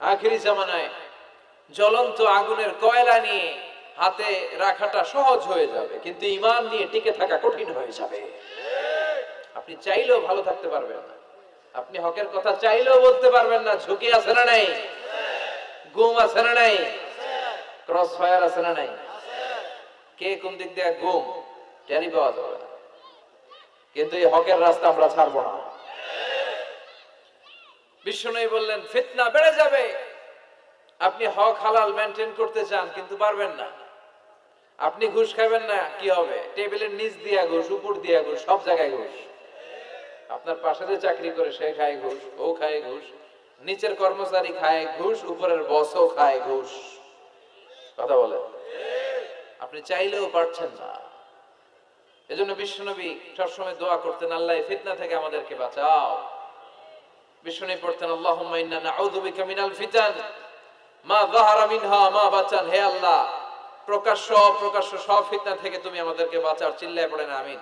আখিরি জামানায় জ্বলন্ত আগুনের কয়লা নিয়ে হাতে রাখাটা সহজ হয়ে যাবে, কিন্তু ইমান নিয়ে টিকে থাকা কঠিন হয়ে যাবে। আপনি চাইলেও ভালো থাকতে পারবেন না। আপনি হকের কথা চাইলেও বলতে পারবেন না, ঝুঁকি আছে না নাই? গুম আছে না নাই? ক্রস ফায়ার আছে না নাই? কে কোন দিক দিয়ে গুম টেরি পাওয়া যাবে কিন্তু এই হকের রাস্তা আমরা ছাড়বো না। বিষ্ণু বললেন, ফিতনা বেড়ে যাবে। আপনি হক হালাল মেনটেন করতে চান, কিন্তু পারবেন না। আপনি ঘুষ খাবেন না, কি হবে? টেবিলের নিচ দিয়া ঘুষ, উপর দিয়া ঘুষ, সব জায়গায় ঘুষ। আপনার পাশে চাকরি করে সে খায় ঘুষ, ও খায় ঘুষ, নিচের কর্মচারী খায় ঘুষ, উপরের বসও খায় ঘুষ। কথা বলে আপনি চাইলেও পারছেন না। এজন্য বিশ্বনবী সবসময় দোয়া করতেন, আল্লাহ ফিতনা থেকে আমাদেরকে বাঁচাও। বিশ্বনবী পড়তেন আল্লাহ মা হে আল্লাহ, প্রকাশ্য অপ্রকাশ্য সব ফিতনা থেকে তুমি আমাদেরকে বাঁচার চিল্লায় পড়েন আমিন।